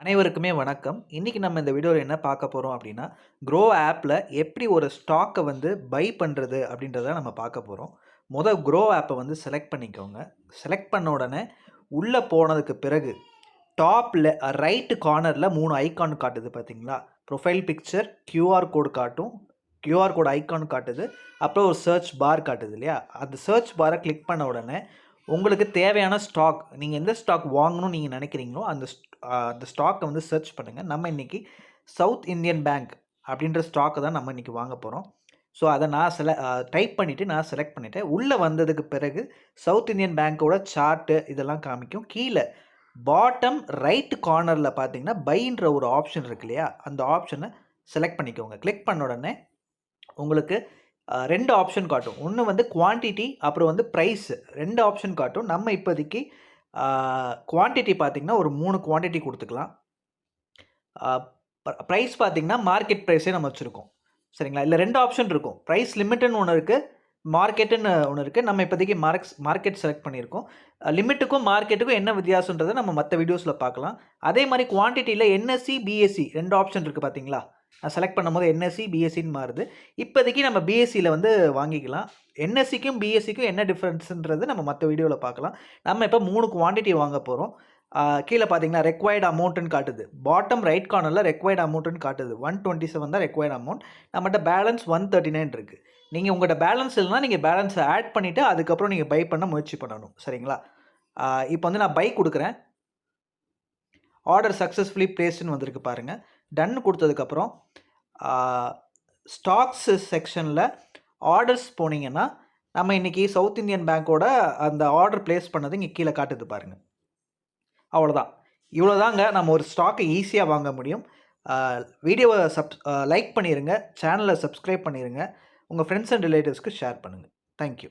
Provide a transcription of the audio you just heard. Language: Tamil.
அனைவருக்குமே வணக்கம். இன்றைக்கி நம்ம இந்த வீடியோவில் என்ன பார்க்க போகிறோம் அப்படின்னா, க்ரோ ஆப்பில் எப்படி ஒரு ஸ்டாக்கை வந்து பை பண்ணுறது அப்படின்றத நம்ம பார்க்க போகிறோம் மொதல் க்ரோ ஆப்பை வந்து செலக்ட் பண்ணிக்கோங்க. செலக்ட் பண்ண உடனே உள்ளே போனதுக்கு பிறகு டாப்பில் ரைட்டு கார்னரில் மூணு ஐக்கான் காட்டுது பார்த்தீங்களா? ப்ரொஃபைல் பிக்சர், க்யூஆர் கோடு காட்டும். க்யூஆர் கோடு ஐக்கான் காட்டுது. அப்புறம் ஒரு சர்ச் பார் காட்டுது இல்லையா? அந்த சர்ச் பாரை கிளிக் பண்ண உடனே உங்களுக்கு தேவையான ஸ்டாக் நீங்கள் எந்த ஸ்டாக் வாங்கணும்னு நீங்கள் நினைக்கிறீங்களோ அந்த அந்த ஸ்டாக்கை வந்து சர்ச் பண்ணுங்கள் நம்ம இன்னைக்கு சவுத் இந்தியன் பேங்க் அப்படின்ற ஸ்டாக்கை தான் நம்ம இன்றைக்கி வாங்க போகிறோம் ஸோ அதை நான் செல டைப் பண்ணிவிட்டு நான் செலக்ட் பண்ணிவிட்டேன் உள்ளே வந்ததுக்கு பிறகு சவுத் இந்தியன் பேங்க்கோட சார்ட்டு இதெல்லாம் காமிக்கும். கீழே பாட்டம் ரைட் கார்னரில் பார்த்தீங்கன்னா, பைன்ற ஒரு ஆப்ஷன் இருக்கு இல்லையா? அந்த ஆப்ஷனை செலக்ட் பண்ணிக்கோங்க. கிளிக் பண்ண உடனே உங்களுக்கு ரெண்டு ஆப்ஷன் காட்டும். ஒன்று வந்து குவான்டிட்டி அப்புறம் வந்து ப்ரைஸ் ரெண்டு ஆப்ஷன் காட்டும். நம்ம இப்போதைக்கு குவான்டிட்டி பார்த்தீங்கன்னா, ஒரு மூணு குவான்டிட்டி கொடுத்துக்கலாம் ப்ரைஸ் பார்த்திங்கன்னா பார்த்தீங்கன்னா, மார்க்கெட் ப்ரைஸே நம்ம வச்சுருக்கோம் சரிங்களா? இல்லை ரெண்டு ஆப்ஷன் இருக்கும். ப்ரைஸ் லிமிட்டுன்னு ஒன்று இருக்குது மார்க்கெட்டுன்னு ஒன்று இருக்குது நம்ம இப்போதைக்கு மார்க்ஸ் மார்க்கெட் செலக்ட் பண்ணியிருக்கோம். லிமிட்டுக்கும் மார்க்கெட்டுக்கும் என்ன வித்தியாசன்றதை நம்ம மற்ற வீடியோஸில் பார்க்கலாம். அதே மாதிரி குவான்டிட்டியில் என்எஸ்சி, பிஎஸ்சி ரெண்டு ஆப்ஷன் இருக்குது பார்த்தீங்களா? நான் செலக்ட் பண்ணும்போது என்எஸ்சி, பிஎஸ்சின்னு மாறுது. இப்போதைக்கு நம்ம பிஎஸ்சியில் வந்து வாங்கிக்கலாம். என்எஸ்சிக்கும், பிஎஸ்சிக்கும் என்ன டிஃப்ரென்ஸுன்றது நம்ம மற்ற வீடியோவில் பார்க்கலாம். நம்ம இப்போ மூணு குவான்டிட்டி வாங்க போகிறோம் கீழே பார்த்தீங்கன்னா, ரெக்வயர்ட் அமௌண்ட்டுன்னு காட்டுது. பாட்டம் ரைட் கார்னரில் ரெக்வயர்ட் அமௌண்ட்டுன்னு காட்டுது. 127 தான் ரெக்வயர்ட் அமௌண்ட். நம்மகிட்ட பேலன்ஸ் ஒன் தேர்ட்டி நைன் இருக்குது நீங்கள் உங்கள்கிட்ட பேலன்ஸ் இல்லைனா நீங்கள் பேலன்ஸை ஆட் பண்ணிவிட்டு அதுக்கப்புறம் நீங்கள் பை பண்ண முயற்சி பண்ணணும். சரிங்களா? இப்போ வந்து நான் பை கொடுக்குறேன் ஆர்டர் சக்ஸஸ்ஃபுல்லி பிளேஸ்ட்ன்னு வந்திருக்கு பாருங்கள் டன் கொடுத்ததுக்கப்புறம் ஸ்டாக்ஸ் செக்ஷனில் ஆர்டர்ஸ் போனீங்கன்னா, நம்ம இன்னைக்கு சவுத் இந்தியன் பேங்க்கோட அந்த ஆர்டர் பிளேஸ் பண்ணது இங்கே கீழே காட்டுது பாருங்கள் அவ்வளோதான். இவ்வளோதாங்க நம்ம ஒரு ஸ்டாக்கை ஈஸியாக வாங்க முடியும். வீடியோவை சப் லைக் பண்ணிடுங்க சேனலை சப்ஸ்கிரைப் பண்ணிருங்க. உங்கள் ஃப்ரெண்ட்ஸ் அண்ட் ரிலேட்டிவ்ஸ்க்கு ஷேர் பண்ணுங்க. Thank you.